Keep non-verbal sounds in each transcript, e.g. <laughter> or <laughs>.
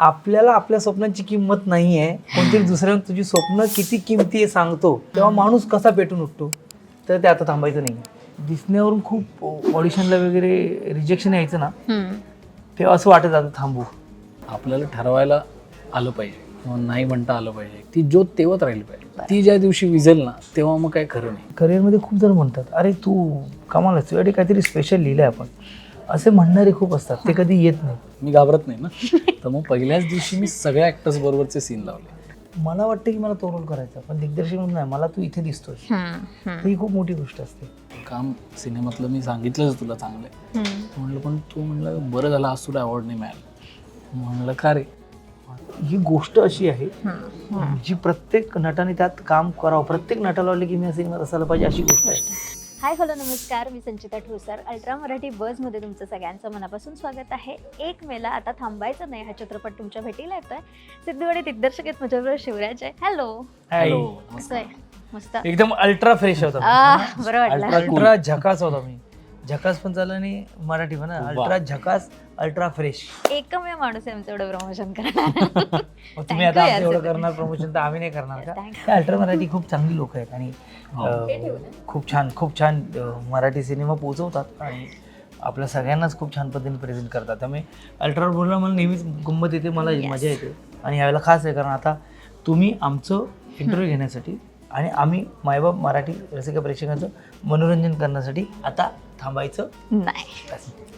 आपल्याला आपल्या स्वप्नांची किंमत नाही आहे कोणतरी दुसऱ्यानं तुझी स्वप्न किती किमती आहे सांगतो. तेव्हा माणूस कसा पेटून उठतो? तर ते आता थांबायचं नाही दिसण्यावरून खूप ऑडिशनला वगैरे रिजेक्शन यायचं ना तेव्हा असं वाटत आता थांबू. आपल्याला ठरवायला आलं पाहिजे. किंवा नाही म्हणता आलं पाहिजे. ती ज्योत तेवत राहिली पाहिजे. ती ज्या दिवशी विझेल ना तेव्हा मग काय खरं नाही. करिअरमध्ये खूप जण म्हणतात अरे तू कमाल आहेस, तुझ्यासाठी काहीतरी स्पेशल लिहिलंय आपण. असे म्हणणारे खूप असतात. ते कधी येत नाही. मी घाबरत नाही ना. तर मग पहिल्याच दिवशी मी सगळ्या ऍक्टर्स बरोबरचे सीन लावले. मला वाटतं की मला तो रोल करायचा. पण दिग्दर्शक म्हणून नाही मला तू इथे दिसतोय ही खूप मोठी गोष्ट असते. काम सिनेमातलं मी सांगितलंच तुला चांगलं. आहे म्हणलं पण तू म्हणलं बरं झालं आज तुला अवॉर्ड नाही मिळालं. म्हणलं का रे? ही गोष्ट अशी आहे जी प्रत्येक नटाने त्यात काम करावं. प्रत्येक नटाला वाटलं की मी या सिनेमात असायला पाहिजे अशी गोष्ट आहे. हाय हॅलो नमस्कार. मी संचिता ठोसर. अल्ट्रा मराठी बसमध्ये तुमचं सगळ्यांचं मनापासून स्वागत आहे. एक मेला आता थांबायचं नाही. हा चित्रपट तुमच्या भेटीला येतोय. सिद्धू आणि दिग्दर्शक आहेत माझ्याबरोबर शिवराज आहे. हॅलो. हॅलो कसं आहे? मस्त. एकदम अल्ट्रा फ्रेश होता. बरं वाटलं. अल्ट्रा झकास होता मी. झकास पण चालला आणि मराठी पण अल्ट्रा झकास अल्ट्रा फ्रेश. एकमेव माणूस आहे <laughs> आमचं एवढं प्रमोशन करणार. तुम्ही आता आमचं एवढं. करणार प्रमोशन तर आम्ही नाही करणार का? Thank अल्ट्रा मराठी खूप चांगली लोक आहेत आणि हो. अं, खूप छान खूप छान अं, मराठी सिनेमा पोहोचवतात आणि आपल्या सगळ्यांनाच खूप छान पद्धतीने प्रेझेंट करतात. त्यामुळे अल्ट्रावर बोलणं मला नेहमीच गंमत येते मला Yes. मजा येते. आणि यावेळेला खास आहे कारण आता तुम्ही आमचं इंटरव्ह्यू घेण्यासाठी आणि आम्ही मायबाप मराठी रसिक प्रेक्षकांचं मनोरंजन करण्यासाठी आता थांबायचं? नाही.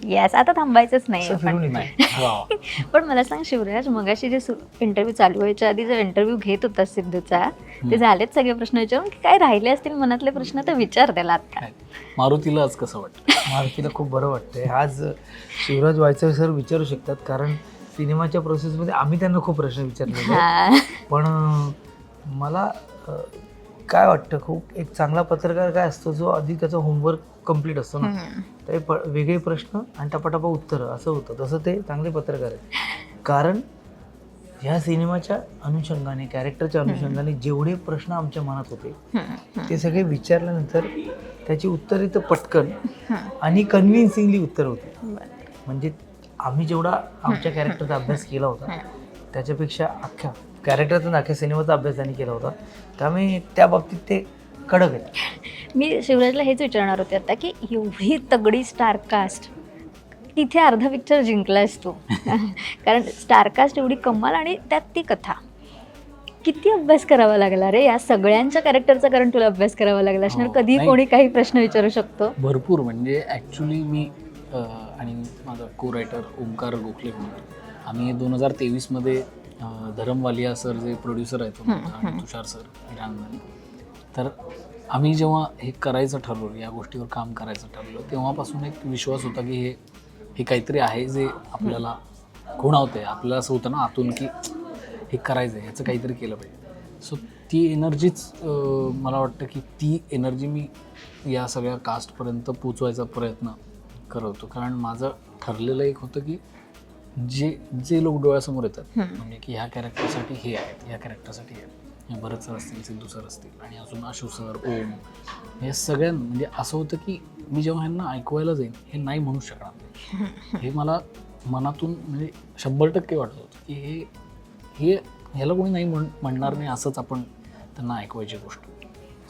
येस आता थांबायचंच नाही आपण. <laughs> पण मला सांग शिवराज मगाशी जे इंटरव्ह्यू चालू व्हायच्या आधी जो इंटरव्ह्यू घेत होता सिद्धूचा ते झालेत सगळे प्रश्न विचारून? की काय राहिले असतील मनातले प्रश्न तर विचार त्याला आता? मारुतीला आज कसं वाटतं? <laughs> मारुतीला खूप बरं वाटतंय. आज शिवराज वायचळ सर विचारू शकतात कारण सिनेमाच्या प्रोसेसमध्ये आम्ही त्यांना खूप प्रश्न विचारले हा. पण अं, मला अं, काय वाटतं? खूप एक चांगला पत्रकार काय असतो जो आधी त्याचा होमवर्क कंप्लीट असतो ना. ते प वेगळे प्रश्न आणि टपाटपा उत्तरं असं होतं. तसं ते चांगले पत्रकार आहेत. कारण ह्या सिनेमाच्या अनुषंगाने कॅरेक्टरच्या अनुषंगाने जेवढे प्रश्न आमच्या मनात होते. ते सगळे विचारल्यानंतर त्याची उत्तरे तर पटकन. आणि कन्व्हिन्सिंगली उत्तर होते. म्हणजे आम्ही जेवढा आमच्या कॅरेक्टरचा अभ्यास केला होता त्याच्यापेक्षा अख्ख्या कॅरेक्टरचा अख्ख्या सिनेमाचा अभ्यास त्यांनी केला होता. त्यामुळे त्या बाबतीत ते कडक आहेत. मी शिवराजला हेच विचारणार होते आता की एवढी तगडी स्टारकास्ट तिथे अर्धा पिक्चर जिंकलास तू. <laughs> कारण स्टारकास्ट एवढी कमाल आणि त्यात ती कथा. किती अभ्यास करावा लागला रे या सगळ्यांच्या कॅरेक्टरचा कारण तुला अभ्यास करावा लागला असणार. हो, कधी. कोणी काही प्रश्न विचारू शकतो? भरपूर म्हणजे ॲक्च्युली मी आणि माझा को रायटर ओंकार गोखले म्हणून आम्ही दोन हजार तेवीसमध्ये धरमवालिया सर जे प्रोड्युसर आहेत आणि तुषार सर हिरानंदानी तर आम्ही जेव्हा हे करायचं ठरवलं या गोष्टीवर काम करायचं ठरवलं तेव्हापासून एक विश्वास होता की हे हे काहीतरी आहे जे आपल्याला खुणावतंय आपल्याला असं होतं ना आतून की हे करायचं आहे ह्याचं काहीतरी केलं पाहिजे. सो ती एनर्जीच मला वाटतं की ती एनर्जी मी या सगळ्या कास्टपर्यंत पोचवायचा प्रयत्न करत होतो. कारण माझं ठरलेलं एक होतं की जे जे लोक डोळ्यासमोर येतात म्हणजे की ह्या कॅरेक्टरसाठी हे आहेत ह्या कॅरेक्टरसाठी हे आहेत. हे भरत सर असतील सिद्धू सर असतील. आणि अजून आशू सर ओम हे सगळ्यां म्हणजे असं होतं की मी जेव्हा ह्यांना ऐकवायला जाईन हे नाही म्हणू शकणार. नाही हे मला मनातून म्हणजे शंभर टक्के वाटत होतं की हे हे ह्याला कोणी नाही म्हण म्हणणार नाही असंच आपण त्यांना ऐकवायची गोष्ट.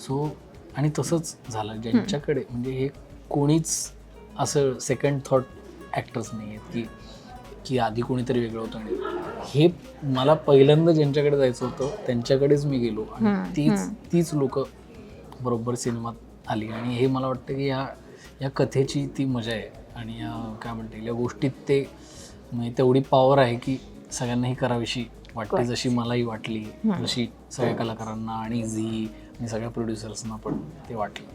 सो आणि तसंच झालं. ज्यांच्याकडे म्हणजे हे कोणीच असं सेकंड थॉट ॲक्टर्स नाही आहेत की की आधी कोणीतरी वेगळं होतं आणि हे मला पहिल्यांदा ज्यांच्याकडे जायचं होतं त्यांच्याकडेच मी गेलो. आणि तीच तीच लोक बरोबर सिनेमात आली. आणि हे मला वाटतं की या या कथेची ती मजा आहे. आणि या काय म्हणता येईल या गोष्टीत ते म्हणजे तेवढी पॉवर आहे की सगळ्यांना ही करावीशी वाटते जशी मलाही वाटली जशी सगळ्या कलाकारांना आणि झी आणि सगळ्या प्रोड्युसर्सना पण ते वाटलं.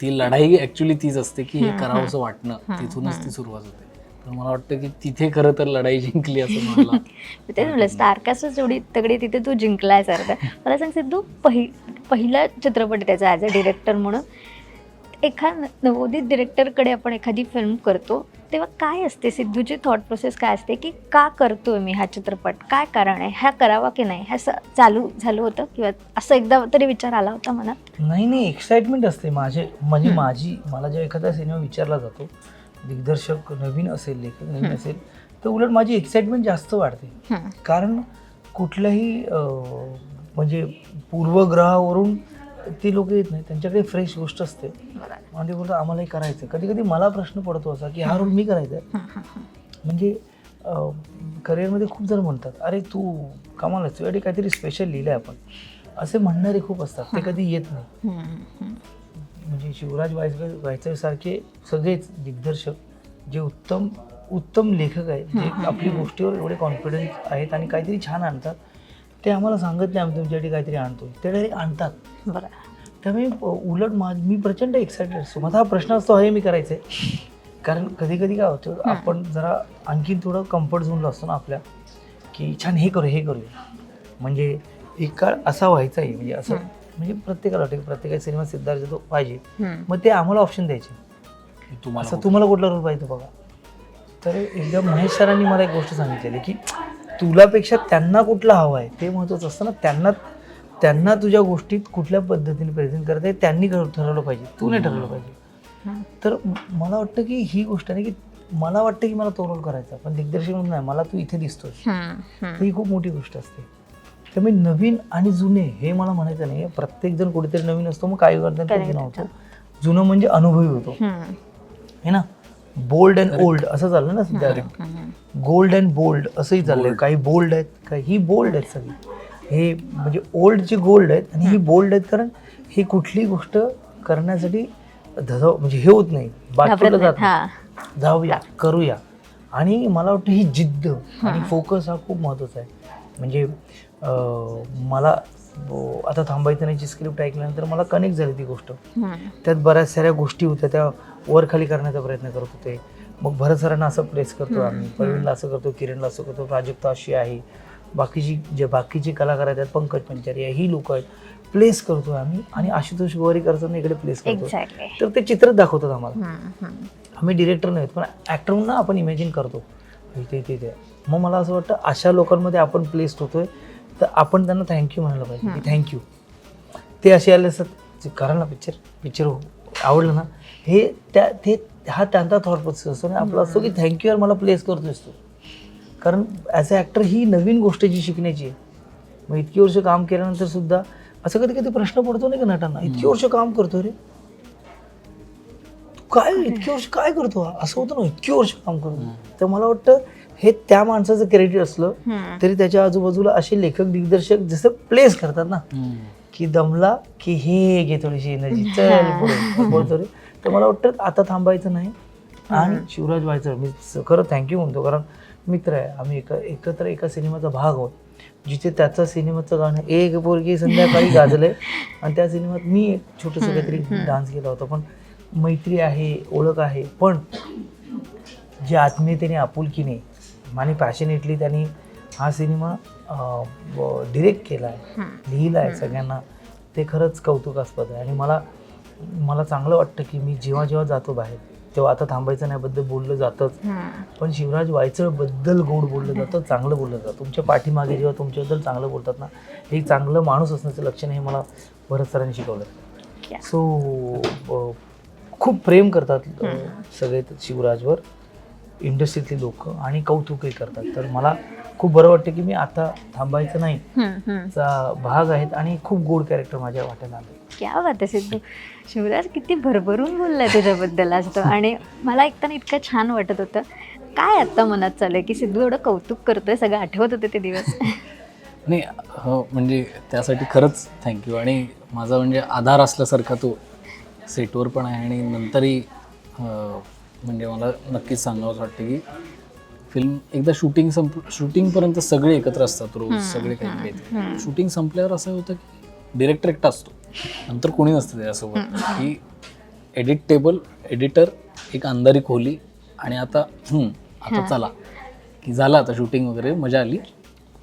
ती लढाई ऍक्च्युली तीच असते की हे करावंसं वाटणं तिथूनच ती सुरुवात होते. तर मला वाटतं की तिथे खरं तर लढाई जिंकली असं मला <laughs> तेच म्हणलं स्टारकास्टच एवढी तगडी तिथे तू जिंकलाय सर मला सांग सिद्धू पहि पहिला चित्रपट त्याचा ॲज अ डिरेक्टर म्हणून. एखाद नवोदित डिरेक्टरकडे आपण एखादी फिल्म करतो तेव्हा काय असते? सिद्धूची थॉट प्रोसेस काय असते? की का करतोय मी हा चित्रपट? काय कारण आहे? हा करावा की नाही? हे असं चालू झालं होतं? किंवा असं एकदा तरी विचार आला होता मनात? नाही नाही एक्साइटमेंट असते माझे. म्हणजे माझी मला जेव्हा एखादा सिनेमा विचारला जातो दिग्दर्शक नवीन असेल लेखक नवीन असेल तर उलट माझी एक्साइटमेंट जास्त वाढते. कारण कुठल्याही म्हणजे पूर्वग्रहावरून ती लोक येत नाही. त्यांच्याकडे फ्रेश गोष्ट असते. बरोबर. आणि ते बोलतात आम्हालाही करायचं कधी कधी मला प्रश्न पडतो असा की हा रोल मी करायचा आहे. म्हणजे करिअरमध्ये खूप जण म्हणतात अरे तू कमाल तुझ्यासाठी काहीतरी स्पेशल लिहिलं आहे आपण. असे म्हणणारे खूप असतात. ते कधी येत नाही. म्हणजे शिवराज वायचळ वायचळसारखे सगळेच दिग्दर्शक जे उत्तम उत्तम लेखक आहेत जे आपली गोष्टीवर एवढे कॉन्फिडन्स आहेत आणि काहीतरी छान आणतात ते आम्हाला सांगत नाही आम्ही तुमच्यासाठी काहीतरी आणतो ते डायरेक्ट आणतात. बरोबर त्यामुळे उलट मा मी प्रचंड एक्सायटेड असतो माझा हा प्रश्न असतो हे मी करायचं आहे कारण कधी कधी काय होतं आपण जरा आणखीन थोडं कम्फर्ट झोनला असतो ना आपल्या की छान हे करू हे करूया. म्हणजे एक काळ असा व्हायचा आहे म्हणजे असं म्हणजे प्रत्येकाला वाटतं की प्रत्येकाचा सिनेमा सिद्धार्थ तो पाहिजे. मग ते आम्हाला ऑप्शन द्यायचे. तुम्हाला असं तुम्हाला कुठला रोल पाहिजे बघा. तर एकदा महेश सरांनी मला एक गोष्ट सांगितलेली की तुलापेक्षा त्यांना कुठला हवा आहे ते महत्त्वाचं असतं ना त्यांना त्यांना तुझ्या गोष्टीत कुठल्या पद्धतीने प्रेझेंट करता येईल त्यांनी ठर- ठरवलं पाहिजे. तू नाही ठरवलं पाहिजे. तर मला वाटतं की ही गोष्ट आहे की मला वाटतं की मला तो रोल करायचा पण दिग्दर्शक म्हणून नाही मला तू इथे हम्म. ही खूप मोठी गोष्ट असते. त्यामुळे नवीन आणि जुने हे मला म्हणायचं नाही. प्रत्येक जण कुठेतरी नवीन असतो मग काही करतात. जुना होतो. जुनं म्हणजे अनुभवी होतो. है ना? बोल्ड अँड ओल्ड असं चाललं ना सध्या. गोल्ड अँड बोल्ड असंही चाललंय. काही बोल्ड आहेत काही ही बोल्ड आहेत सगळी. हे म्हणजे ओल्ड जे गोल्ड आहेत आणि ही बोल्ड आहेत कारण ही कुठली गोष्ट करण्यासाठी धजाव म्हणजे हे होत नाही. बाटलं घाबरत जात. हा. जाऊया करूया. आणि मला वाटतं ही जिद्द आणि फोकस हा खूप महत्त्वाचा आहे. म्हणजे मला अं, आता थांबायचं नाहीची स्क्रिप्ट ऐकल्यानंतर मला कनेक्ट झाली ती गोष्ट. त्यात बऱ्याच साऱ्या गोष्टी होत्या त्या वर खाली करण्याचा प्रयत्न करत होते. मग भरत सरांना असं प्लेस करतो आम्ही प्रवीणला असं करतो किरणला असं करतो प्राजक्ता अशी आहे. बाकीची जे बाकीचे कलाकार आहेत पंकज पंचारी आहे ही लोक आहेत प्लेस करतो आम्ही आणि आशुतोष गोवारी करताना इकडे प्लेस करतो. तर ते चित्र दाखवतात आम्हाला. आम्ही डिरेक्टर नाहीत पण ॲक्टर म्हणून ना आपण इमॅजिन करतो. इथे इथे मग मला असं वाटतं अशा लोकांमध्ये आपण प्लेस्ड होतोय तर आपण त्यांना थँक्यू म्हणायला पाहिजे. की थँक्यू ते असे आले असतात करा ना पिक्चर पिक्चर आवडलं ना. हे त्या ते हा त्यांचा थॉट प्रोसेस असतो आणि आपला असतो की थँक्यू यार मला प्लेस करतोयस तू कारण ॲज अ ॲक्टर ही नवीन गोष्ट जी शिकण्याची आहे. मग इतकी वर्ष काम केल्यानंतर सुद्धा असं कधी कधी प्रश्न पडतो नाही का नटांना इतकी वर्ष काम करतो रे. तू काय इतकी वर्ष काय करतो? हा? असं होतं ना इतकी वर्ष काम करतो. तर मला वाटतं हे त्या माणसाचं क्रेडिट असलं. तरी त्याच्या आजूबाजूला असे लेखक दिग्दर्शक जसं प्लेस करतात ना. की दमला की हे घे थोडीशी एनर्जी <laughs> चल बोलतो रे. तर मला वाटतं आता थांबायचं नाही आणि शिवराज व्हायचं मी खरं थँक्यू म्हणतो कारण मित्र आहे आम्ही एक एकत्र एका सिनेमाचा भाग आहोत जिथे त्याचं सिनेमाचं गाणं एक पोरगी संध्याकाळी <laughs> गाजलंय आणि त्या सिनेमात मी एक छोटंसं काहीतरी डान्स केला होता. पण मैत्री आहे ओळख आहे पण जे आत्मीयतेने आपुलकीने आणि पॅशनेटली त्यांनी हा सिनेमा डिरेक्ट केला आहे लिहिला आहे सगळ्यांना. ते खरंच कौतुकास्पद आहे. आणि मला मला चांगलं वाटतं की मी जेव्हा जेव्हा जातो बाहेर तेव्हा आता थांबायचं नाही बद्दल बोललं जातंच. पण शिवराज वायचळबद्दल गोड बोललं जातं चांगलं बोललं जातं. तुमच्या पाठीमागे जेव्हा तुमच्याबद्दल चांगलं बोलतात ना हे एक चांगलं माणूस असण्याचं लक्षण हे मला भरत सरांनी शिकवलं. सो खूप प्रेम करतात सगळे शिवराजवर. इंडस्ट्रीतली लोक आणि कौतुकही करतात. तर मला खूप बरं वाटतं की मी आता थांबायचं नाही. चा भाग आहेत आणि खूप गोड कॅरेक्टर माझ्या वाट्याला आले. क्या बात आहे सिद्धू. शिवराज किती भरभरून बोललाय तुझ्याबद्दल आज तो. आणि मला ऐकताना इतकं छान वाटत होतं. काय आता मनात चालू आहे की सिद्धू एवढं कौतुक करतोय सगळं आठवत होते ते दिवस? <laughs> नाही हो म्हणजे त्यासाठी खरंच थँक्यू आणि माझा म्हणजे आधार असल्यासारखा तो सेटवर पण आहे आणि नंतरही म्हणजे मला नक्कीच सांगावंच वाटतं की फिल्म एकदा शूटिंग संप शूटिंगपर्यंत सगळे एकत्र असतात रोज सगळे काही काही. शूटिंग संपल्यावर असं होतं की डिरेक्टर एकटा असतो. नंतर कोणी नसतं त्याच्यासोबत की एडिट टेबल एडिटर एक अंधारी खोली आणि आता आता चला. की झालं आता शूटिंग वगैरे मजा आली.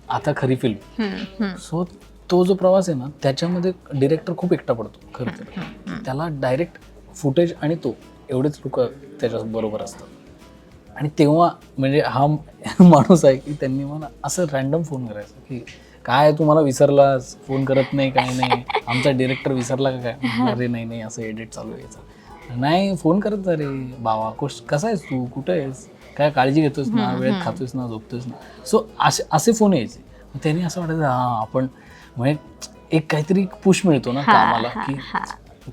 आता खरी फिल्म. सो तो जो प्रवास आहे ना त्याच्यामध्ये डिरेक्टर खूप एकटा पडतो खरं तर. त्याला डायरेक्ट फुटेज आणि तो एवढेच लोक त्याच्या बरोबर असतात आणि तेव्हा म्हणजे हा <laughs> माणूस आहे की त्यांनी मला असं रॅन्डम फोन करायचा की काय तू मला विसरलास? फोन करत नाही काय नाही? आमचा डिरेक्टर विसरला का काय? अरे नाही नाही असं एडिट चालू आहे याचं. नाही फोन करत जा रे. बावा कोश कसा आहेस तू? कुठं आहेस? काय काळजी घेतोस ना? वेळेत खातोस ना? झोपतोस ना? सो असे असे फोन यायचे. त्यांनी असं वाटायचं हा आपण म्हणजे एक काहीतरी पुश मिळतो ना कामाला की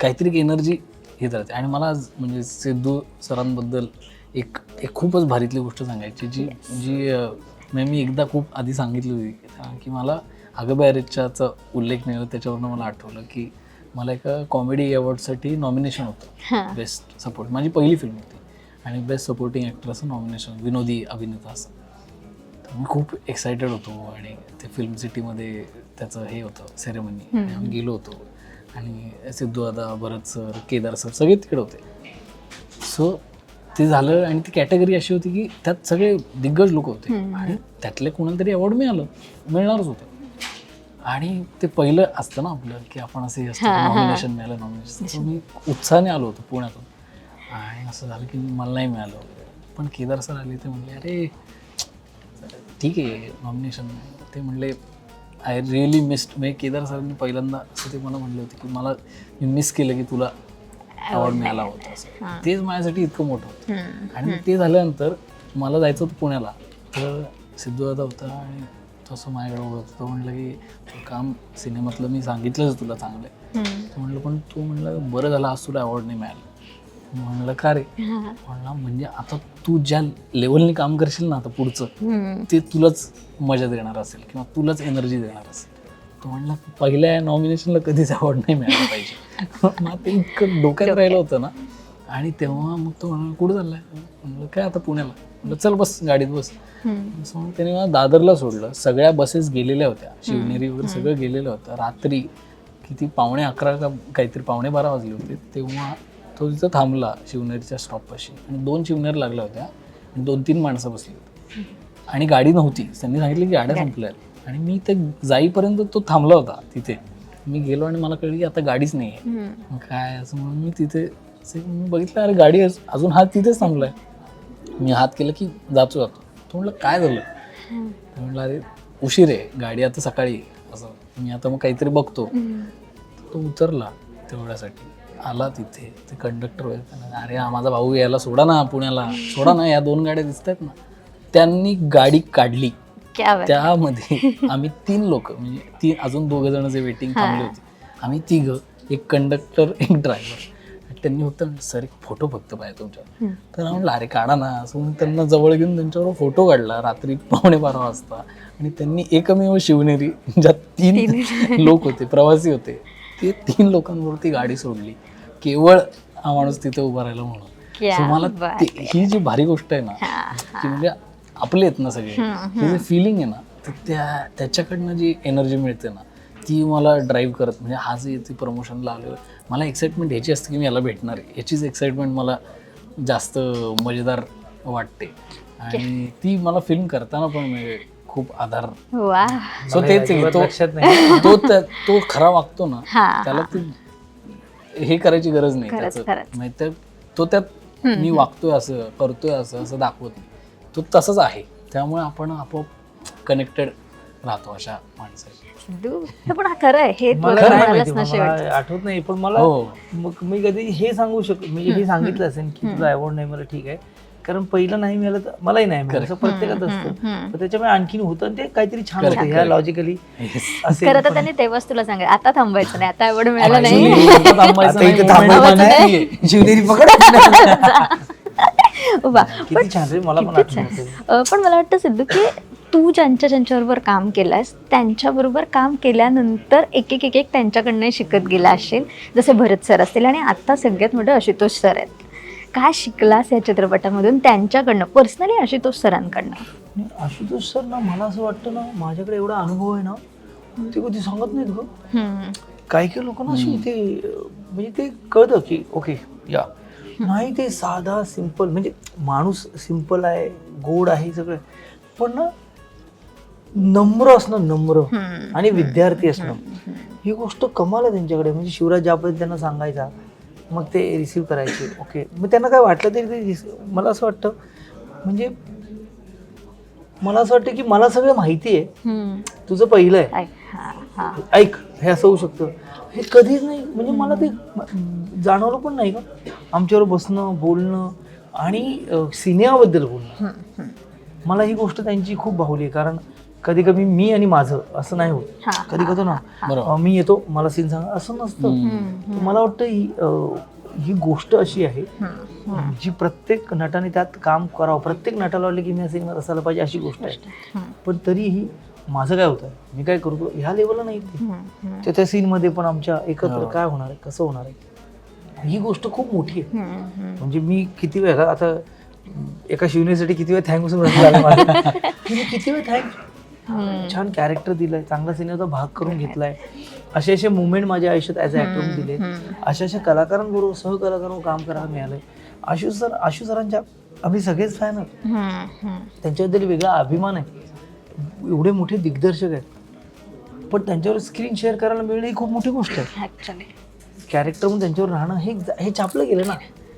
काहीतरी एनर्जी येत राहते आणि मला आज म्हणजे सिद्धू सरांबद्दल एक एक खूपच भारीतली गोष्ट सांगायची जी जी मी एकदा खूप आधी सांगितली होती. की मला अगबॅरेजच्याचा उल्लेख नाही त्याच्यावरनं मला आठवलं की मला एका कॉमेडी अवॉर्डसाठी नॉमिनेशन होतं. बेस्ट सपोर्ट माझी पहिली फिल्म होती. आणि बेस्ट सपोर्टिंग ॲक्टर असं नॉमिनेशन विनोदी अभिनेता असं. तर मी खूप एक्सायटेड होतो आणि ते फिल्म सिटीमध्ये त्याचं हे होतं सेरेमनी आम्ही गेलो होतो. आणि सिद्धू दादा भरत सर केदार सर सगळे तिकडे होते. सो ते झालं आणि ती कॅटेगरी अशी होती की त्यात सगळे दिग्गज लोक होते. आणि त्यातले कोणाला तरी अवॉर्ड मिळालं मिळणारच होतं. आणि ते पहिलं असतं ना आपलं की आपण असे असतं नॉमिनेशन मिळालं नॉमिनेशन मी उत्साहाने आलो होतो पुण्यातून. आणि असं झालं की मला नाही मिळालं. पण केदार सर आले ते म्हणले अरे ठीक आहे नॉमिनेशन ते म्हणले आय रिअली मिस्ड म्हणजे केदार सरांनी पहिल्यांदा असं ते मला म्हणले होते की मला मी मिस केलं की तुला अवॉर्ड मिळाला होता असं. तेच माझ्यासाठी इतकं मोठं होतं. आणि ते झाल्यानंतर मला जायचं होतं पुण्याला. तर सिद्धू दादा होता आणि तसं माझ्याकडे बघत होता तो म्हणलं की "तू काम सिनेमातलं मी सांगितलंच तुला चांगलं आहे. तर म्हणलं पण तू म्हणलं बरं झालं आज तुला अवॉर्ड नाही मिळालं. म्हणलं का रे? म्हणला म्हणजे आता तू ज्या लेवलने काम करशील ना आता पुढचं ते तुलाच मजा देणार असेल किंवा तुलाच एनर्जी देणार असेल. तो म्हणला पहिल्या नॉमिनेशनला कधीच अवॉर्ड नाही मिळाला पाहिजे. <laughs> मग ते इतकं डोक्यात राहिलं होतं ना. आणि तेव्हा मग तो म्हणला कुठं चाललाय? म्हणलं काय आता पुण्याला. म्हणलं चल बस गाडीत बस. म्हणून त्याने मला दादरला सोडलं. सगळ्या बसेस गेलेल्या होत्या. शिवनेरी वगैरे सगळं गेलेलं होतं. रात्री किती पावणे अकरा का काहीतरी पावणे बारा वाजले होते. तेव्हा तो तिथं थांबला शिवनेरीच्या स्टॉपपाशी आणि दोन शिवनेरी लागल्या होत्या. आणि दोन तीन माणसं बसली होती. आणि गाडी नव्हती. त्यांनी सांगितलं की गाड्या संपल्या आहेत. आणि मी ते जाईपर्यंत तो थांबला होता तिथे. मी गेलो आणि मला कळलं की आता गाडीच नाही आहे काय असं म्हणून मी तिथे मी बघितलं अरे गाडी अज- अजून हात तिथेच थांबलाय. मी हात केलं की जातो जातो. तो म्हटलं काय झालं? तो म्हटलं अरे उशीर आहे गाडी आता सकाळी आहे." असं. मी आता मग काहीतरी बघतो. तो उतरला तेवढ्यासाठी. आला तिथे. ते कंडक्टर अरे हा माझा भाऊ यायला सोडा ना पुण्याला. सोडा ना या दोन गाड्या दिसत आहेत ना. त्यांनी गाडी काढली. क्या बात. त्यामध्ये <laughs> आम्ही तीन लोक म्हणजे तीन अजून दोघ जण जे वेटिंग थांबले होते. आम्ही तिघ एक कंडक्टर एक ड्रायव्हर त्यांनी फक्त सर एक फोटो फक्त पाहिजे तुमच्या तर म्हटलं अरे काढा ना. असं म्हणून त्यांना जवळ घेऊन त्यांच्यावर फोटो काढला रात्री पावणे बारा वाजता. आणि त्यांनी एकमेव शिवनेरी ज्यात तीन <laughs> लोक होते प्रवासी होते ते तीन लोकांवरती गाडी सोडली. केवळ हा माणूस तिथे उभा राहिला म्हणून. क्या So मला बात ते- ही जी भारी गोष्ट आहे ना की म्हणजे आपले आहेत ना सगळे. हे जे फिलिंग आहे ना तर त्या त्याच्याकडनं जी एनर्जी मिळते ना ती मला ड्राईव्ह करत म्हणजे हा जे ते प्रमोशनला आलेलं मला एक्साइटमेंट ह्याची असते की मी याला भेटणार आहे. याचीच एक्साइटमेंट मला जास्त मजेदार वाटते. आणि ती मला फिल्म करताना पण खूप आधार सो तेच तो लक्षात नाही. <laughs> तो तो खरा वागतो ना त्याला ती हे करायची गरज नाही त्याचं. म्हणजे त्या- तो त्यात मी वागतोय असं करतोय असं असं दाखवत नाही. तो तसंच आहे. त्यामुळे आपण आपोआप कनेक्टेड राहतो अशा माणसाशी. हे पण हा खरं आहे. हे मला तुला नाही म्हणालच माहिती ना शेवट मला आठवत नाही पण मला हो. मग मी कधी हे सांगू शक म्हणजे हे सांगितलं असेल की तुला अवॉर्ड नाही मला ठीक आहे. कारण पहिलं नाही मिळालं तर मलाही नाही मिळालं असं प्रत्येकात असतं. पण त्याच्यामुळे आणखीन होतं आणि ते काहीतरी छान होतं ह्या लॉजिकली असेल. खरं तर त्यांनी तेव्हाच तुला सांगितलं आता थांबायचं नाही आता एवढं मिळालं नाही. आता थांबायचं इथे नाही, थांबायचं. शिवनेरी पकड. <laughs> वा किती छान रे मला पण किती छान. आठवतं अं, पण मला वाटतं सिद्धू की तू ज्यांच्या ज्यांच्याबरोबर काम केलंयस त्यांच्याबरोबर काम केल्यानंतर एक एक एक एक त्यांच्याकडनं शिकत गेला असेल. जसे भरत सर असतील आणि आता सगळ्यात मोठे आशुतोष सर आहेत. काय शिकलास या चित्रपटामधून त्यांच्याकडनं पर्सनली आशुतोष सरांकडनं? आणि आशुतोष सर ना मला असं वाटतं ना माझ्याकडे एवढा अनुभव आहे ना ते कधी सांगत नाहीत ग. काही काही लोकांना अशी ते म्हणजे ते कळतं की ओके या. नाही ते साधा सिंपल म्हणजे माणूस सिंपल आहे गोड आहे सगळं. पण ना नम्र असणं नम्र. आणि विद्यार्थी असणं. ही गोष्ट कमाल आहे त्यांच्याकडे. म्हणजे शिवराज ज्या पद्धतीने त्यांना सांगायचा मग ते रिसीव्ह करायचे. ओके मग त्यांना काय वाटलं तरी ते मला असं वाटतं म्हणजे मला असं वाटतं की मला सगळं माहिती आहे. तुझं पहिलं आहे. ऐक हे असं होऊ शकतं. हे कधीच नाही. म्हणजे मला ते जाणवलं पण नाही का आमच्यावर बसणं बोलणं आणि सिनेमाबद्दल बोलणं. मला ही गोष्ट त्यांची खूप भावली आहे. कारण कधी कधी मी आणि माझं असं नाही होत. हा, कधी कधी ना मी येतो मला सीन सांगा असं नसतं. मला वाटतं ही ही गोष्ट अशी आहे जी प्रत्येक नटाने त्यात काम करावं. प्रत्येक नटाला वाटलं की मी या सिनेमात असायला पाहिजे अशी गोष्ट आहे. पण तरीही माझं काय होतं मी काय करतो ह्या लेवलला नाही ते. तर त्या सीनमध्ये पण आमच्या एकत्र काय होणार आहे? कसं होणार आहे? ही गोष्ट खूप मोठी आहे. म्हणजे मी किती वेळा आता एका शिवनेसाठी किती वेळ थँक्स मी किती वेळ थँक्स छान कॅरेक्टर दिलंय चांगला सिनेमाचा भाग करून घेतलाय. असे असे मुवमेंट माझ्या आयुष्यात ॲज अ ॲक्टर दिले अशा अशा कलाकारांबरोबर सहकलाकारांबरोबर काम करायला मिळालंय. आशु सर आशु सरांच्या आम्ही सगळेच फॅन आहोत. त्यांच्याबद्दल वेगळा अभिमान आहे. एवढे मोठे दिग्दर्शक आहेत. पण त्यांच्यावर स्क्रीन शेअर करायला मिळणं ही खूप मोठी गोष्ट आहे. ऍक्च्युली कॅरेक्टर म्हणून त्यांच्यावर राहणं हे हे छापलं गेलं ना.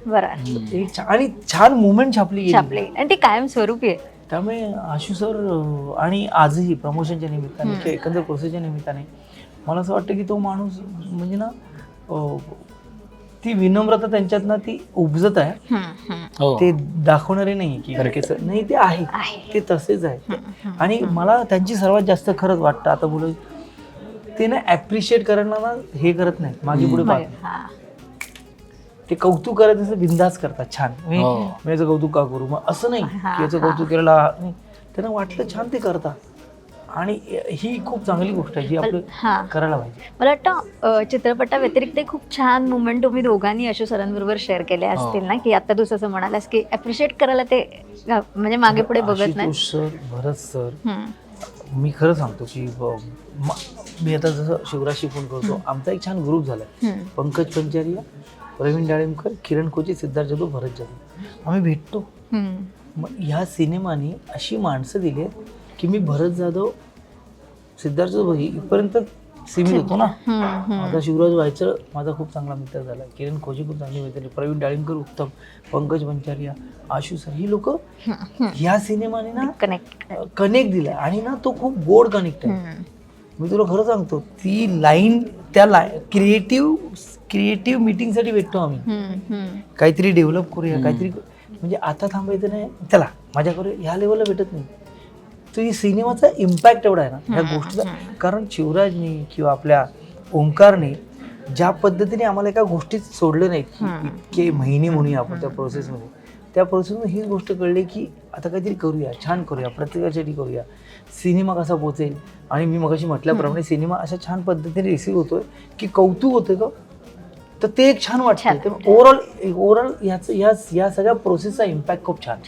बरं. एक छा- आणि छान मुवमेंट छापली गेली. छापले. आणि ती कायम स्वरूपी आहे. त्यामुळे आशु सर अं, आणि आजही प्रमोशनच्या निमित्ताने किंवा एकंदर प्रोसेसच्या निमित्ताने मला असं वाटतं की तो माणूस म्हणजे ना अं, ती विनम्रता त्यांच्यात ना ती उपजत आहे. हो. ते दाखवणारे नाही की कसं नाही ते आहे. ते तसेच आहे. आणि मला त्यांची सर्वात जास्त खरंच वाटतं आता बोल. ते ना ऍप्रिशिएट करायला ना हे करत नाही मागे पुढे. ते कौतुक करायचं असं बिंदास करतात छान. मी हो. मी याचं कौतुक का करू? मग असं नाही की याचं कौतुक नाही. त्यांना वाटलं छान ते करतात. आणि ही खूप चांगली गोष्ट आहे जी आपलं हा. करायला पाहिजे. मला वाटतं अ, चित्रपटाव्यतिरिक्त खूप छान मुवमेंट तुम्ही दोघांनी अशू सरांबरोबर शेअर केले असतील ना की आता तू जसं म्हणालास की अप्रिशिएट करायला ते म्हणजे मागे पुढे बघत नाही सर भरत सर. मी खरं सांगतो की म- आता जसं शिवराशी फोन करतो आमचा एक छान ग्रुप झाला. पंकज पंचारिया प्रवीण डाळिंबकर किरण कोची सिद्धार्थ जाधव भरत जाधव. आम्ही भेटतो. मग ह्या सिनेमाने अशी माणसं दिली आहेत की मी भरत जाधव सिद्धार्थ ही इथपर्यंत सीमित होतो ना. आता शिवराज व्हायचं माझा खूप चांगला मित्र झाला. किरण खोजी खूप चांगली मित्र. प्रवीण डाळिंबकर उत्तम पंकज पंचारिया आशु सर ही लोक ह्या सिनेमाने ना कनेक्ट कनेक्ट दिला आणि ना तो खूप गोड कनेक्ट आहे. मी तुला खरं सांगतो ती लाईन त्या लाईन क्रिएटिव्ह क्रिएटिव्ह मिटिंगसाठी भेटतो आम्ही. काहीतरी डेव्हलप करूया काहीतरी म्हणजे आता थांबायचं नाही. चला माझ्याकडे ह्या लेवलला भेटत नाही. तो ही सिनेमाचा इम्पॅक्ट एवढा आहे ना ह्या गोष्टीचा. कारण शिवराजने किंवा आपल्या ओंकारने ज्या पद्धतीने आम्हाला एका गोष्टीत सोडले नाहीत की इतके महिने म्हणूया आपण त्या प्रोसेसमध्ये त्या प्रोसेसमध्ये हीच गोष्ट कळली की आता काहीतरी करूया छान करूया प्रत्येकासाठी करूया. सिनेमा कसा पोचेल? आणि मी मगाशी म्हटल्याप्रमाणे सिनेमा अशा छान पद्धतीने रिसीव्ह होतोय की कौतुक होतंय का? तर ते एक छान वाटतं ओव्हरऑल ओव्हरऑल याचं या या सगळ्या प्रोसेसचा इम्पॅक्ट खूप छान.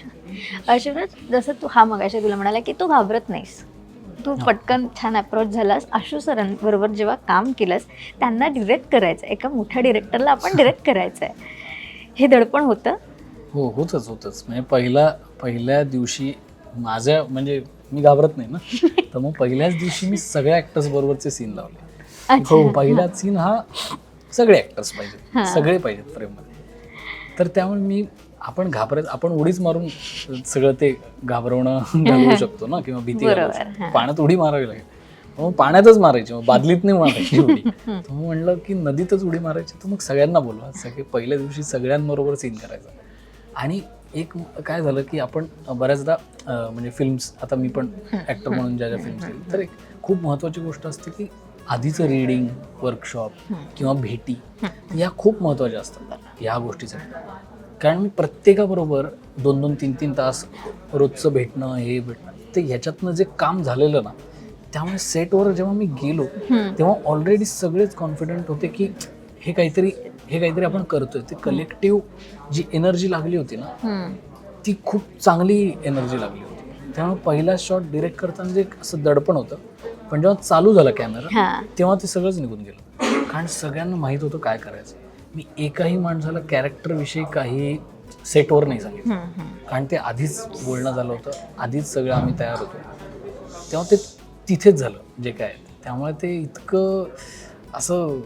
अ, शिवराज जसं तू हा मगाशी तुला म्हणाला की तू घाबरत नाहीस. तू पटकन छान अप्रोच झालास. आशू सरांबरोबर जेव्हा काम केलंस त्यांना डिरेक्ट करायचं एका मोठ्या डिरेक्टरला आपण डिरेक्ट करायचं आहे हे दडपण होतं? हो होतच होतच. म्हणजे पहिला पहिल्या दिवशी माझ्या म्हणजे मी घाबरत नाही ना. <laughs> तर मग पहिल्याच दिवशी मी सगळ्या ऍक्टर्स बरोबरचे सीन लावले. हो पहिला सीन हा सगळे ऍक्टर्स पाहिजेत. सगळे पाहिजेत फ्रेममध्ये तर त्यामुळे मी आपण घाबरत आपण उडीच मारून सगळं ते घाबरवणं <laughs> घालवू शकतो ना किंवा भीती घालवू बरोबर, शकतो. पाण्यात उडी मारावी लागेल. मग पाण्यातच मारायची मग बादलीत नाही मारायची <laughs> उडी. तर मग म्हणलं की नदीतच उडी मारायची तर मग सगळ्यांना बोलवा. सगळे पहिल्या दिवशी सगळ्यांबरोबर सीन करायचा. आणि एक काय झालं की आपण बऱ्याचदा म्हणजे फिल्म्स आता मी पण ॲक्टर म्हणून ज्या ज्या फिल्म्स केली तर एक खूप महत्त्वाची गोष्ट असते की आधीचं रीडिंग वर्कशॉप किंवा भेटी या खूप महत्त्वाच्या असतात या गोष्टीसाठी कारण मी प्रत्येकाबरोबर दोन दोन तीन तीन तास रोजचं भेटणं हे भेटणं ते ह्याच्यातनं जे काम झालेलं ना त्यामुळे सेटवर जेव्हा मी गेलो तेव्हा ऑलरेडी सगळेच कॉन्फिडंट होते की हे काहीतरी हे काहीतरी आपण करतोय. ते कलेक्टिव्ह जी एनर्जी लागली होती ना. ती खूप चांगली एनर्जी लागली होती. त्यामुळे पहिला शॉट डिरेक्ट करताना जे असं दडपण होतं पण जेव्हा चालू झाला कॅमेरा हा. तेव्हा ते सगळंच निघून गेलं. कारण सगळ्यांना माहीत होतं काय करायचं. मी एकाही माणसाला कॅरेक्टरविषयी काही सेटवर नाही सांगितलं. हम्म, हम्म. कारण ते आधीच बोलणं झालं होतं. आधीच सगळं आम्ही तयार होतो. तेव्हा ते तिथेच झालं जे काय. आहे ते. त्यामुळे ते इतकं असं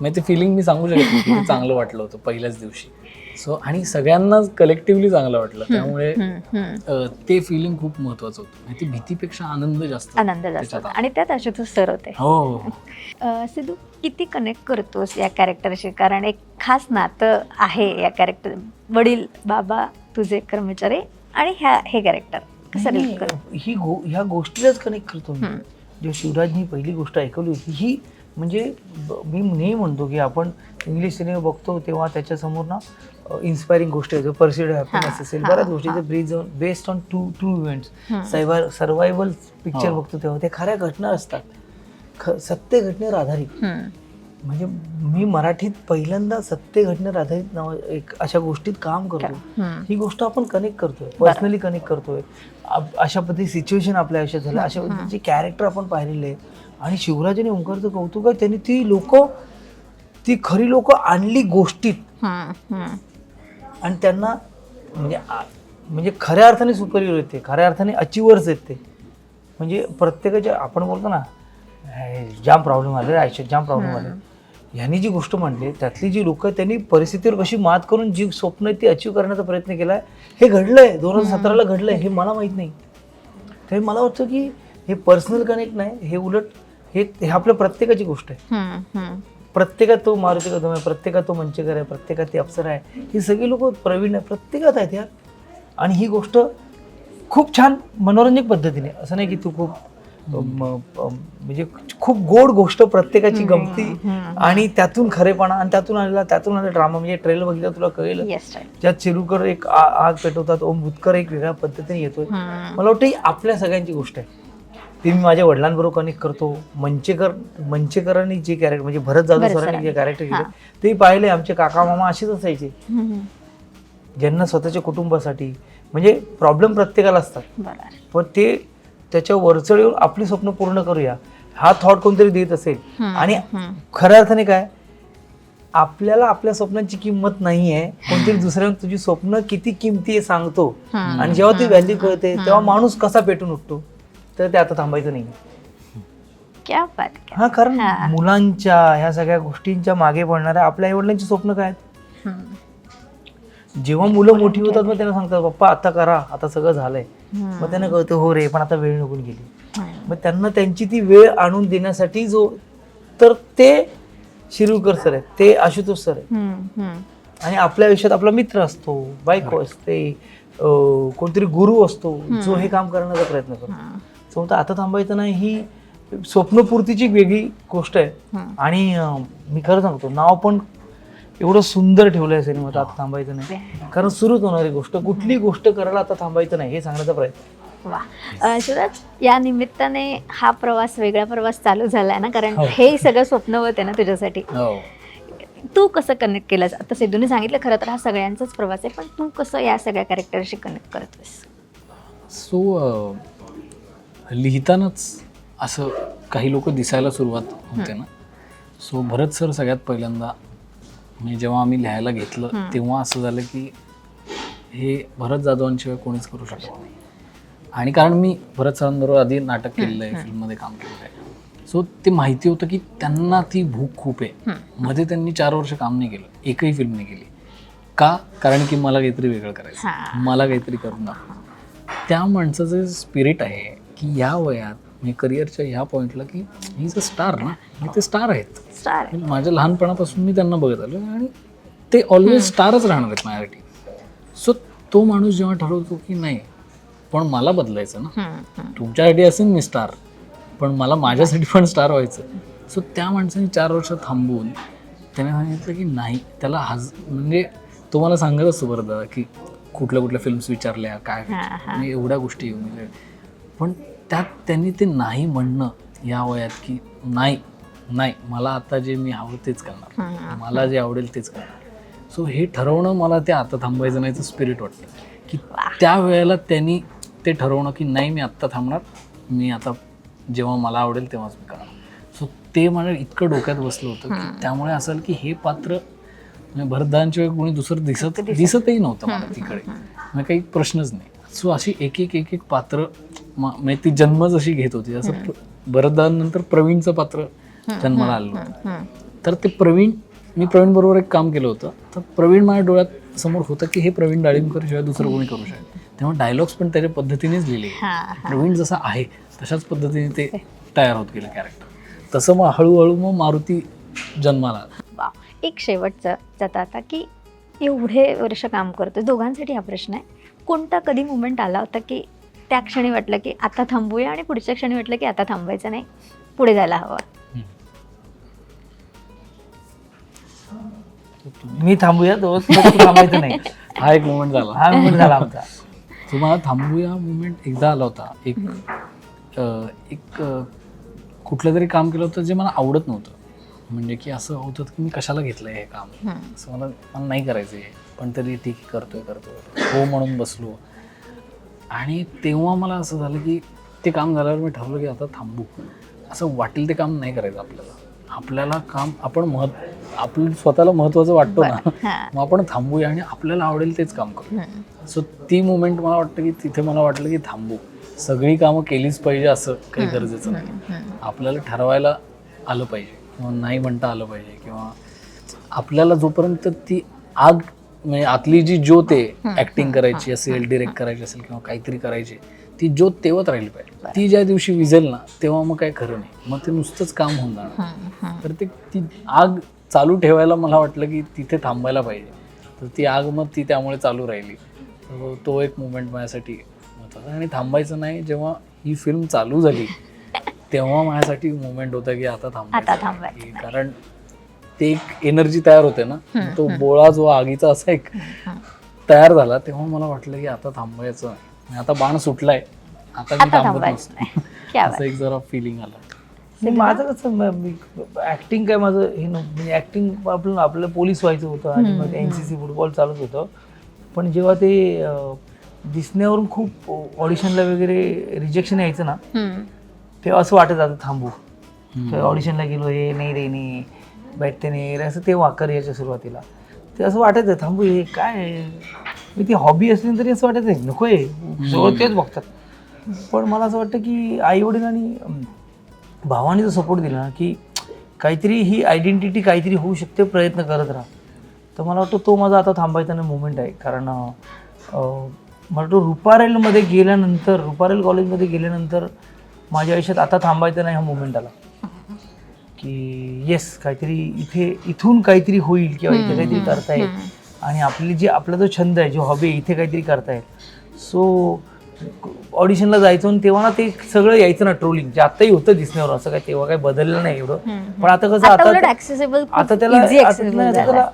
म्हणजे ते फिलिंग मी सांगू शकत नाही किती चांगलं वाटलं होतं पहिल्याच दिवशी. सो आणि सगळ्यांनाच कलेक्टिव्हली चांगलं वाटलं. त्यामुळे. अं, ते फिलिंग खूप महत्वाचं होतं. आणि ती भीतीपेक्षा आनंद जास्त आनंद जास्त होता. आणि त्यात आशुतोष सर होते. हो हो <laughs> अ, सिद्धू किती कनेक्ट करतोस या कॅरेक्टरशी कारण एक खास नातं आहे या कॅरेक्टर वडील बाबा तुझे कर्मचारी आणि ह्या हे कॅरेक्टर कसं ही गो ह्या गोष्टीलाच कनेक्ट करतो मी. हम्म. जेव्हा शिवराजनी पहिली गोष्ट ऐकवली होती ही म्हणजे ब- मी नेहमी म्हणतो की आपण इंग्लिश सिनेमा बघतो तेव्हा त्याच्यासमोर ना इन्स्पायरिंग गोष्टी आहेत पर्सिड हॅपीनेस असेल बऱ्याच. गोष्टी bridge based on to true events. Survival picture. बघतो तेव्हा ते खऱ्या घटना असतात. ख सत्य घटनेवर आधारित. म्हणजे मी मराठीत पहिल्यांदा सत्य घटनेवर आधारित नाव एक अशा गोष्टीत काम करतो. ही गोष्ट आपण कनेक्ट करतोय पर्सनली कनेक्ट करतोय. अशा पद्धती सिच्युएशन आपल्या आयुष्यात झालं अशा पद्धतीचे कॅरेक्टर आपण पाहिलेले आहेत. आणि शिवराज आणि ओंकारचं कौतुक आहे त्यांनी ती लोक ती खरी लोक आणली गोष्टीत. आणि त्यांना म्हणजे म्हणजे खऱ्या अर्थाने सुपरियर आहेत ते खऱ्या अर्थाने अचिवर्स आहेत ते. म्हणजे प्रत्येकाच्या आपण बोलतो ना "हे, जाम प्रॉब्लेम आले आयुष्यात जाम प्रॉब्लेम आले. ह्यांनी जी गोष्ट म्हणली त्यातली जी लोक त्यांनी परिस्थितीवर कशी मात करून जी स्वप्न ती अचीव करण्याचा प्रयत्न केलाय हे घडलंय दोन हजार सतराला घडलंय हे मला माहीत नाही. तर मला वाटतं की हे पर्सनल कनेक्ट नाही हे उलट हे हे आपल्या प्रत्येकाची गोष्ट आहे. प्रत्येकात तो मारुती कदम आहे प्रत्येकात तो मंचेकर आहे प्रत्येकात ती अप्सरा आहे. ही सगळी लोक प्रवीण आहे प्रत्येकात आहेत यार. आणि ही गोष्ट खूप छान मनोरंजक पद्धतीने असं नाही की तू खूप म्हणजे खूप गोड गोष्ट प्रत्येकाची गमती आणि त्यातून खरेपणा आणि त्यातून आलेला त्यातून आलेला ड्रामा म्हणजे ट्रेलर बघितलं तुला कळेल ज्यात चिरुकर एक आग पेटवतात ओम भूतकर एक वेगळ्या पद्धतीने येतोय. मला वाटतं ही आपल्या सगळ्यांची गोष्ट आहे. ती मी माझ्या वडिलांबरोबर कनेक्ट करतो. मंचेकर मंचेकरांनी जे कॅरेक्टर म्हणजे भरत जाधव सरांनी. जे कॅरेक्टर. केले ते पाहिले आमचे काका मामा असेच असायचे. ज्यांना स्वतःच्या कुटुंबासाठी म्हणजे प्रॉब्लेम प्रत्येकाला असतात. पण ते त्याच्या वरचढ येऊन आपली स्वप्न पूर्ण करूया हा थॉट कोणतरी देत असेल. आणि खऱ्या अर्थाने काय आपल्याला आपल्या स्वप्नांची किंमत नाही आहे कोणतरी दुसऱ्या तुझी स्वप्न किती किमती आहे सांगतो आणि जेव्हा ती व्हॅल्यू कळते तेव्हा माणूस कसा पेटून उठतो? तर ते आता थांबायचं नाही क्या बात क्या हा कारण हा. मुलांच्या ह्या सगळ्या गोष्टींच्या मागे पडणाऱ्या आपल्या आईवडिलांची स्वप्न काय आहेत? हम्म. जेव्हा मुलं मोठी होतात मग त्यांना सांगतात पप्पा आता करा आता सगळं झालंय. मग त्यांना कळतं हो रे पण आता वेळ निघून गेली हम्म. मग त्यांना त्यांची ती वेळ आणून देण्यासाठी जो तर ते शिरूरकर सर आहेत ते आशुतोष सर आहेत हम्म. हम्म. आणि आपल्या आयुष्यात आपला मित्र असतो बायको असते अं, कोणतरी गुरु असतो जो हे काम करण्याचा प्रयत्न करतो हम्म. सो म्हणतो आता थांबायचं नाही ही स्वप्नपूर्तीची एक वेगळी गोष्ट आहे. आणि मी खरं सांगतो नाव पण एवढं सुंदर ठेवलंय सिनेमात आता थांबायचं नाही. कारण सुरूच होणारी गोष्ट. कुठली गोष्ट करायला आता थांबायचं नाही हे सांगण्याचा प्रयत्न. वा. शिवराज या निमित्ताने हा प्रवास वेगळा प्रवास चालू झालाय ना? कारण हो. हे सगळं स्वप्नवत आहे ना तुझ्यासाठी. हो. तू कसं कनेक्ट केलंस? आता सिद्धूने सांगितलं खरं तर हा सगळ्यांचाच प्रवास आहे पण तू कसं या सगळ्या कॅरेक्टरशी कनेक्ट करतोस सो लिहितानाच असं काही लोक दिसायला सुरुवात होते ना. सो भरत सर सगळ्यात पहिल्यांदा म्हणजे जेव्हा आम्ही लिहायला घेतलं तेव्हा असं झालं की हे भरत जाधवांशिवाय कोणीच करू शकत नाही. आणि कारण मी भरत सरांबरोबर आधी नाटक केलेलं आहे फिल्ममध्ये काम केलेलं आहे. सो ते माहिती होतं की त्यांना ती भूक खूप आहे. मध्ये त्यांनी चार वर्ष काम नाही केलं एकही फिल्म नाही केली. का? कारण की मला काहीतरी वेगळं करायचं. मला काहीतरी करून दाखव त्या माणसाचं जे स्पिरिट आहे. की या वयात मी करिअरच्या ह्या पॉईंटला की ही अ स्टार ना. आणि ते स्टार आहेत. स्टार माझ्या लहानपणापासून मी त्यांना बघत आलो आणि ते ऑलवेज स्टारच राहणार आहेत माझ्यासाठी. सो तो माणूस जेव्हा ठरवतो की नाही पण मला बदलायचं ना. तुमच्यासाठी असेल मी स्टार पण मला माझ्यासाठी पण स्टार व्हायचं. सो त्या माणसाने चार वर्ष थांबवून त्याने सांगितलं की नाही त्याला हज म्हणजे तो मला सांगत असतो बरं दादा की कुठल्या कुठल्या फिल्म्स विचारल्या काय म्हणजे एवढ्या गोष्टी म्हणजे पण त्यात त्यांनी ते नाही म्हणणं या वयात की नाही नाही मला आता जे मी हवं तेच करणार. मला जे आवडेल तेच करणार. सो हे ठरवणं मला ते आता थांबायचं नाहीचं स्पिरिट वाटतं. की त्या वेळेला त्यांनी ते ठरवणं की नाही मी आत्ता थांबणार. मी आता जेव्हा मला आवडेल तेव्हाच मी करणार. सो ते मला इतकं डोक्यात बसलं होतं की त्यामुळे असं की हे पात्र म्हणजे भरतदांशिवाय कोणी दुसरं दिसत दिसतही नव्हतं मला तिकडे. म्हणजे काही प्रश्नच नाही. सो अशी एक एक एक एक पात्र म्हणजे ती जन्मच अशी घेत होती. असं भरतदानंतर प्रवीणचं पात्र जन्माला आलं होतं. तर ते प्रवीण मी प्रवीण बरोबर एक काम केलं होतं. तर प्रवीण माझ्या डोळ्यात समोर होतं की हे प्रवीण डाळिंबकर शिवाय दुसरं कोणी करू शकत त्यामुळे डायलॉग्स पण त्याच्या पद्धतीनेच लिहिले प्रवीण जसा आहे तशाच पद्धतीने ते तयार होत गेलं कॅरेक्टर तसं मग हळूहळू मग मारुती जन्माला एक शेवटचा जाता आता की एवढे वर्ष काम करतो दोघांसाठी हा प्रश्न आहे. कोणता कधी मुमेंट आला होता की त्या क्षणी वाटलं की आता थांबूया आणि पुढच्या क्षणी वाटलं की आता थांबायचं नाही? पुढे जायला हवं. मी थांबूया तो तो थांबायचं नाही. <laughs> हा एक मोमेंट झाला. हा moment झाला आमचा. <laughs> तुम्हाला थांबूया मुवमेंट एकदा आला होता. एक अं, एक अं, कुठलं तरी काम केलं होतं जे मला आवडत नव्हतं. म्हणजे की असं होतं की मी कशाला घेतलंय हे काम? असं मला मला नाही करायचं आहे पण तरी ठीक आहे, करतोय करतोय. हो म्हणून बसलो. आणि तेव्हा मला असं झालं की ते काम झाल्यावर मी ठरवलं की आता थांबू. असं वाटेल ते काम नाही करायचं आपल्याला. आपल्याला काम आपण महत् आपलं स्वतःला महत्त्वाचं वाटतो ना. मग आपण थांबूया आणि आपल्याला आवडेल तेच काम करू. सो ती मुमेंट मला वाटतं की तिथे मला वाटलं की थांबू. सगळी कामं केलीच पाहिजे असं काही गरजेचं नाही. आपल्याला ठरवायला आलं पाहिजे. नाही म्हणता आलं पाहिजे किंवा आपल्याला जोपर्यंत ती आग म्हणजे आतली जी ज्योत आहे ऍक्टिंग करायची असेल डिरेक्ट करायची असेल किंवा काहीतरी करायची ती ज्योत तेवत राहिली पाहिजे. ती ज्या दिवशी विझेल ना तेव्हा मग काय खरं नाही. मग ते नुसतंच काम होऊन जाणार. तर ते ती आग चालू ठेवायला मला वाटलं की तिथे थांबायला पाहिजे. तर ती आग मग ती त्यामुळे चालू राहिली. तो एक मुमेंट माझ्यासाठी महत्त्वाचा आणि थांबायचं नाही जेव्हा ही फिल्म चालू झाली तेव्हा माझ्यासाठी मुमेंट होता की आता आता थांबायचं कारण ते एक एनर्जी तयार होते ना. तो बोळा जो आगीचा असा एक तयार झाला तेव्हा मला वाटलं की आता थांबायचं नाही. आणि आता बाण सुटलाय. आता मी आता थांबत थांबायचं नसतो. नाही. क्या <laughs> असं एक जरा फिलिंग आलं. नाही, माझं कसं ऍक्टिंग काय माझं हे नव्हतं म्हणजे ऍक्टिंग आपलं आपलं पोलीस व्हायचं होतं आणि मग एन सी सी फुटबॉल चालत होतं. पण जेव्हा ते अं, दिसण्यावरून खूप ऑडिशनला वगैरे रिजेक्शन यायचं ना हम्म. तेव्हा असं वाटत आता थांबू. ऑडिशनला गेलो हे नाही रे नाही भेटते नाही. रे असं ते वाकर यायच्या सुरुवातीला. ते असं वाटायचं थांबू हे काय आहे? मी ती हॉबी असली तरी असं वाटायचं नको आहे. सगळं तेच बघतात. पण मला असं वाटतं की आई वडील आणि अं, भावाने जो सपोर्ट दिला ना की काहीतरी ही आयडेंटिटी काहीतरी होऊ शकते प्रयत्न करत राहा. तर मला वाटतं तो माझा आता थांबायचा नाही मुवमेंट आहे. कारण मला वाटतं रुपारेलमध्ये गेल्यानंतर रुपारेल कॉलेजमध्ये गेल्यानंतर माझ्या आयुष्यात आता थांबायचं नाही हा मुवमेंट आला की येस काहीतरी इथे इथून काहीतरी होईल किंवा इथे काहीतरी करता येईल. आणि आपली जी आपला जो छंद आहे जो हॉबी आहे इथे काहीतरी करता येईल. सो ऑडिशनला जायचो आणि तेव्हा ना ते सगळं यायचं ना ट्रोलिंग जे आताही होतं दिसण्यावर असं काय तेव्हा काही बदललं नाही एवढं. पण आता कसं आता आता त्याला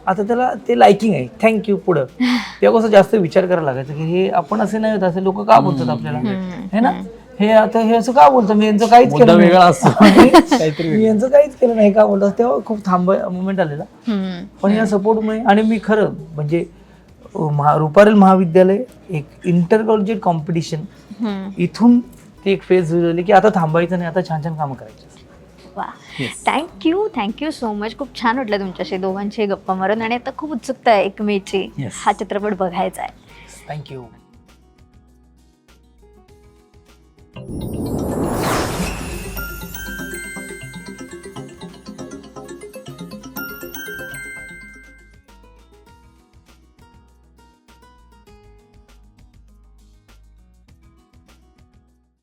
आता त्याला ते लाइकिंग आहे. थँक्यू पुढं. <laughs> तेव्हा कसं जास्त विचार करायला लागायचं की हे आपण असे नाही होत असे लोक का बोलतात आपल्याला? हे ना? हे आता हे असं का बोलतं? मी यांचं काहीच मुद्दा केलं नाही. वेगळा असतो. <laughs> काहीतरी मी यांचं काहीच केलं नाही. का बोलतात तेव्हा खूप थांब मुवमेंट आलेला. पण या सपोर्टमुळे आणि मी खरं म्हणजे अ, महा रुपारेल महाविद्यालय एक इंटर कॉलेजिएट कॉम्पिटिशन इथून ती एक फेज झाली की आता थांबायचं नाही. आता छान छान कामं करायची वा. थँक्यू थँक्यू सो मच खूप छान वाटलं तुमच्याशी दोघांची गप्पा मारून आणि आता खूप उत्सुकता आहे एकमेची Yes. हा चित्रपट बघायचा आहे. थँक्यू あ!